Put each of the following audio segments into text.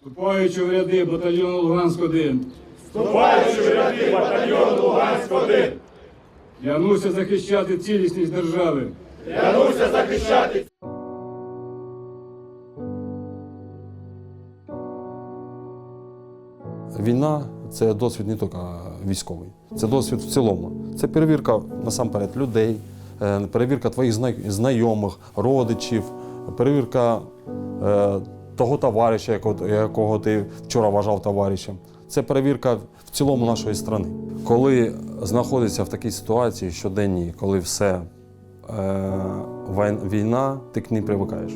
Вступаючи в ряди батальйону Луганськ-1, Вступаючи в ряди батальйону Луганськ-1, клянуся захищати цілісність держави, клянуся захищати Війна це досвід не тільки військовий, це досвід в цілому. Це перевірка насамперед людей, е, перевірка твоїх знайомих, родичів, перевірка е, того товариша, якого, якого ти вчора вважав товаришем. Це перевірка в цілому нашої країни. Коли знаходишся в такій ситуації щоденній, коли все е, війна, ти к ній привикаєш.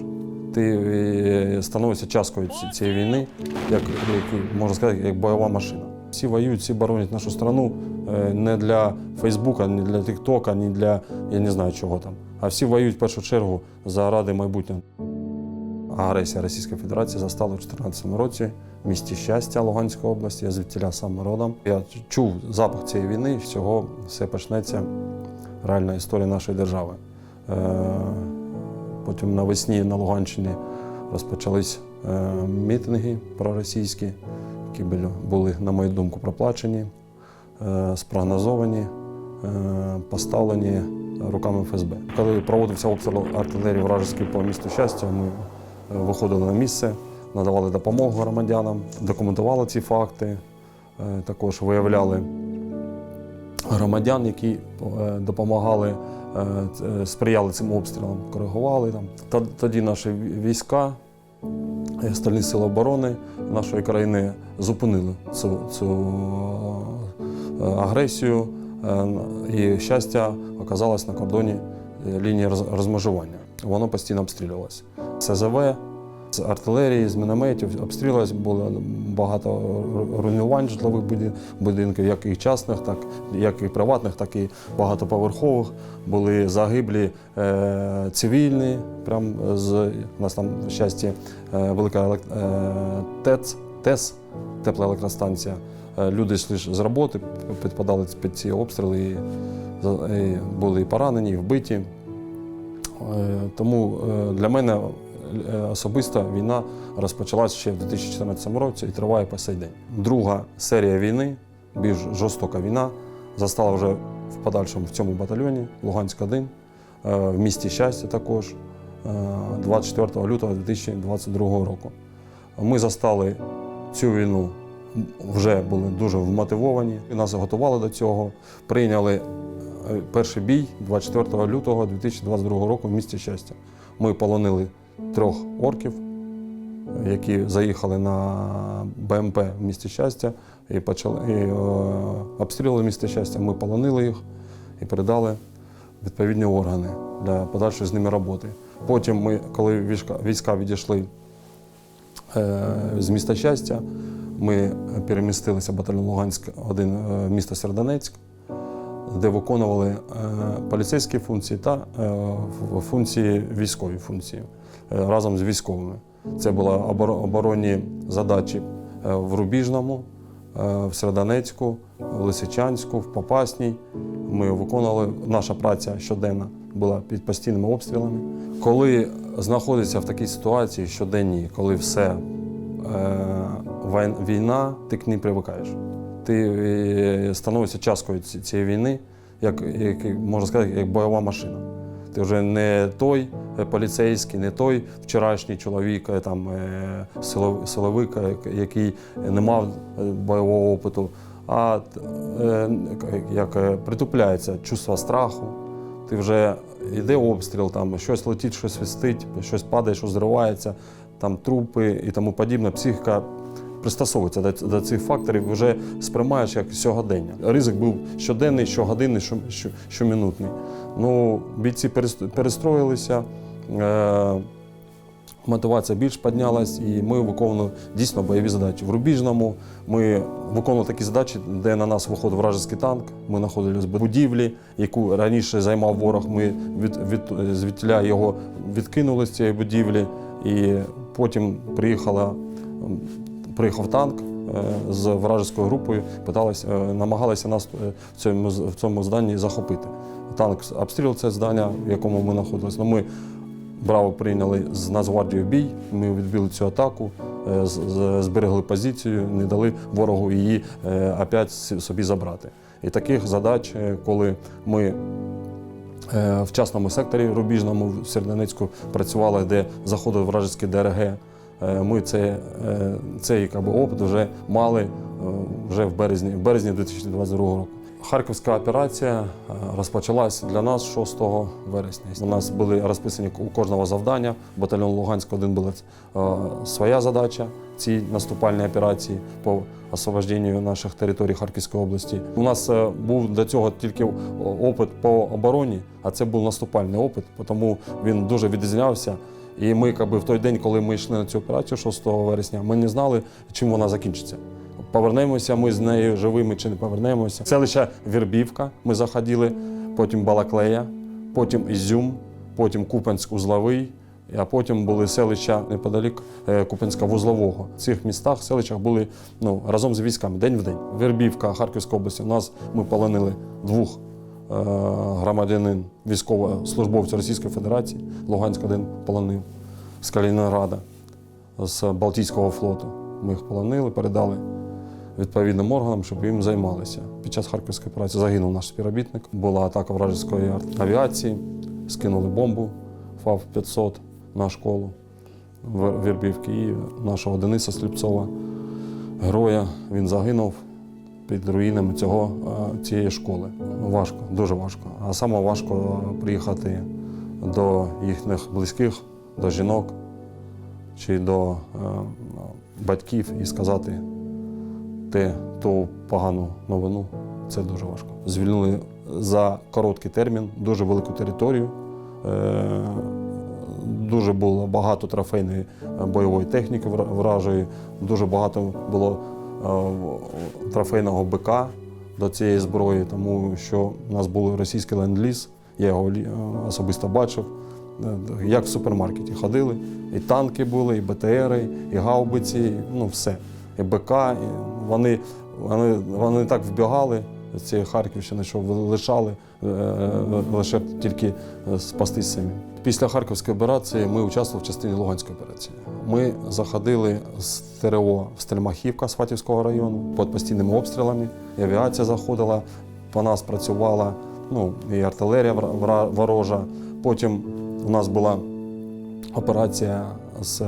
Ти е, становишся часткою цієї війни, як, як можна сказати, як бойова машина. Всі воюють, всі боронять нашу страну е, не для Фейсбука, не для Тіктока, ні для я не знаю чого там. А всі воюють в першу чергу заради майбутнього. Агресія Російської Федерації застала у 2014 році в місті щастя Луганської області. Я звідтіля сам родом. Я чув запах цієї війни, з цього все почнеться реальна історія нашої держави. Е, Потім навесні на Луганщині розпочались е, мітинги проросійські, які були- на мою думку, проплачені, е, спрогнозовані, поставлені руками ФСБ. Коли проводився обстріл артилерії вражеської по місту щастя, ми виходили на місце, надавали допомогу громадянам, документували ці факти, е, також виявляли громадян, які е, допомагали, е, сприяли цим обстрілам, коригували там. Тоді наші війська, Остальні сили оборони нашої країни зупинили цю, цю агресію, і щастя оказалось на кордоні лінії роз- розмежування. Воно постійно обстрілювалося. СЗВ, з артилерії, з мінометів обстрілювалось, було багато руйнувань житлових будинків, як і частних, так як і приватних, так і багатоповерхових. Були загиблі е, цивільні. Прям з у нас там в щасті е, велика е, ТЕЦ, ТЕС, тепла електростанція. Е, Люди йшли з роботи, підпадали під ці обстріли і, і були і поранені, і вбиті. Е, Тому е, для мене е, особисто війна розпочалася ще в 2014 році і триває по сей день. Друга серія війни, більш жорстока війна, застала вже в подальшому в цьому батальйоні Луганськ-1, е, в місті щастя також е, 24 лютого 2022 року. Ми застали цю війну, вже були дуже вмотивовані, нас готували до цього, прийняли Е, перший бій 24 лютого 2022 року в місті щастя. Ми полонили трьох орків, які заїхали на БМП в місті щастя і почали і, е, обстрілили місто щастя. Ми полонили їх і передали відповідні органи для подальшої з ними роботи. Потім ми, коли війська, відійшли е, з міста щастя, ми перемістилися батальйон Луганськ, один е, в місто Сердонецьк де виконували е, поліцейські функції та е, функції військові функції е, разом з військовими. Це були оборонні задачі е, в Рубіжному, е, в Середонецьку, в Лисичанську, в Попасній. Ми виконували наша праця щоденна була під постійними обстрілами. Коли знаходишся в такій ситуації щоденній, коли все е, війна, ти к ній привикаєш ти е, становишся часткою цієї війни, як, як можна сказати, як бойова машина. Ти вже не той е, поліцейський, не той вчорашній чоловік, е, там, е, силовик, е, який не мав е, бойового опиту, а е, як е, притупляється чувство страху. Ти вже йде обстріл, там щось летить, щось свистить, щось падає, щось зривається, там трупи і тому подібне. Психіка пристосовується до, до цих факторів, вже сприймаєш як сьогодення. Ризик був щоденний, щогодинний, що, що, щоминутний. Ну, бійці перестроїлися. Е- Мотивація більш піднялась, і ми виконували дійсно бойові задачі. В Рубіжному ми виконували такі задачі, де на нас виходив вражеський танк. Ми знаходилися в будівлі, яку раніше займав ворог. Ми від, від, звідтіля його відкинули з цієї будівлі, і потім приїхала приїхав танк е, з вражескою групою, питалися, е, намагалися нас е, в цьому, в цьому зданні захопити. Танк обстрілив це здання, в якому ми знаходилися. Ну, ми браво прийняли з Нацгвардією бій. Ми відбили цю атаку, зберегли позицію, не дали ворогу її опять собі забрати. І таких задач, коли ми в частному секторі рубіжному в Серденецьку працювали, де заходив вражеський ДРГ. Е, Ми це, е, цей якби, опит вже мали е, вже в березні, в березні 2022 року. Харківська операція розпочалась для нас 6 вересня. У нас були розписані у кожного завдання. Батальйон Луганськ один була своя задача цій наступальній операції по освобожденню наших територій Харківської області. У нас був до цього тільки опит по обороні, а це був наступальний опит, тому він дуже відрізнявся. І ми, якби, в той день, коли ми йшли на цю операцію 6 вересня, ми не знали, чим вона закінчиться. Повернемося ми з нею живими чи не повернемося. Селище Вірбівка ми заходили, потім Балаклея, потім Ізюм, потім Купенськ-Узловий, а потім були селища неподалік е, Купенська-Вузлового. В цих містах, селищах були ну, разом з військами день в день. Вірбівка Харківської області. У нас ми полонили двох громадянин військовослужбовця Російської Федерації. Луганськ один полонив з Калінінграда, з Балтійського флоту. Ми їх полонили, передали відповідним органам, щоб їм займалися. Під час Харківської операції загинув наш співробітник. Була атака вражеської авіації, скинули бомбу ФАВ-500 на школу в Вірбівці і нашого Дениса Сліпцова, героя. Він загинув під руїнами цього, е, цієї школи. Важко, дуже важко. А саме важко приїхати до їхніх близьких, до жінок чи до е, батьків і сказати те, ту погану новину. Це дуже важко. Звільнили за короткий термін дуже велику територію. Е, Дуже було багато трофейної бойової техніки вра- вражої, дуже багато було трофейного бика до цієї зброї, тому що у нас був російський ленд-ліз, я його е, особисто бачив, е, як в супермаркеті ходили. І танки були, і БТРи, і гаубиці, ну все. І БК. І вони, вони, вони так вбігали цієї Харківщини, що лишали е, лише тільки е, спастись самі. Після Харківської операції ми участвували в частині Луганської операції. Ми заходили з ТРО в Стельмахівка Сватівського району під постійними обстрілами. І авіація заходила, по нас працювала ну, і артилерія ворожа. Потім у нас була операція з,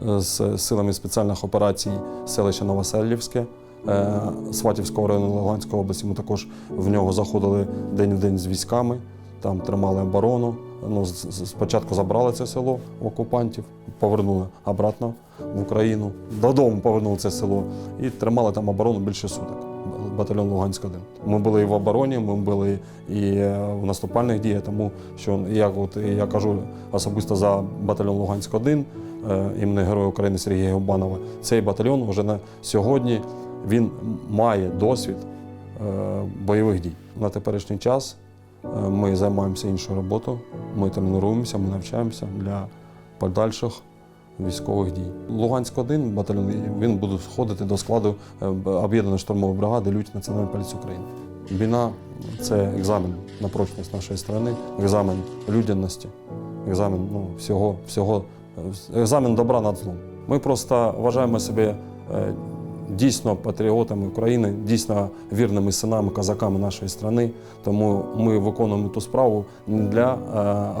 з силами спеціальних операцій селища Новоселівське. Е, Сватівського району Луганської області. Ми також в нього заходили день в день з військами, там тримали оборону. Ну, спочатку забрали це село окупантів, повернули обратно в Україну. Додому повернули це село і тримали там оборону більше суток. Батальйон Луганськ 1 Ми були і в обороні, ми були і е, в наступальних діях, тому що я, от, я кажу особисто за батальйон Луганськ 1 е, імені Героя України Сергія Губанова. Цей батальйон вже на сьогодні він має досвід е, бойових дій. На теперішній час е, ми займаємося іншою роботою. Ми тренуємося, ми навчаємося для подальших військових дій. Луганськ 1 батальйон він буде входити до складу е, об'єднаної штурмової бригади Людь Національної поліції України. Війна це екзамен на прочність нашої країни, екзамен людяності, екзамен ну, всього, всього, екзамен добра над злом. Ми просто вважаємо себе дійсно патріотами України, дійсно вірними синами, козаками нашої країни. Тому ми виконуємо ту справу не для е,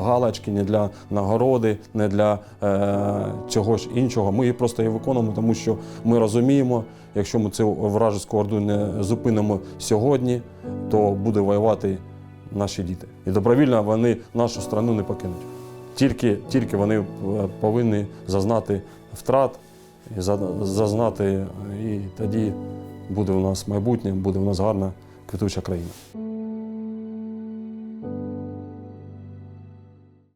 галочки, не для нагороди, не для е, чогось іншого. Ми її просто її виконуємо, тому що ми розуміємо, якщо ми цю вражеську орду не зупинимо сьогодні, то буде воювати наші діти. І добровільно вони нашу страну не покинуть. Тільки, тільки вони е, повинні зазнати втрат і за- зазнати, і тоді буде у нас майбутнє, буде у нас гарна квітуча країна.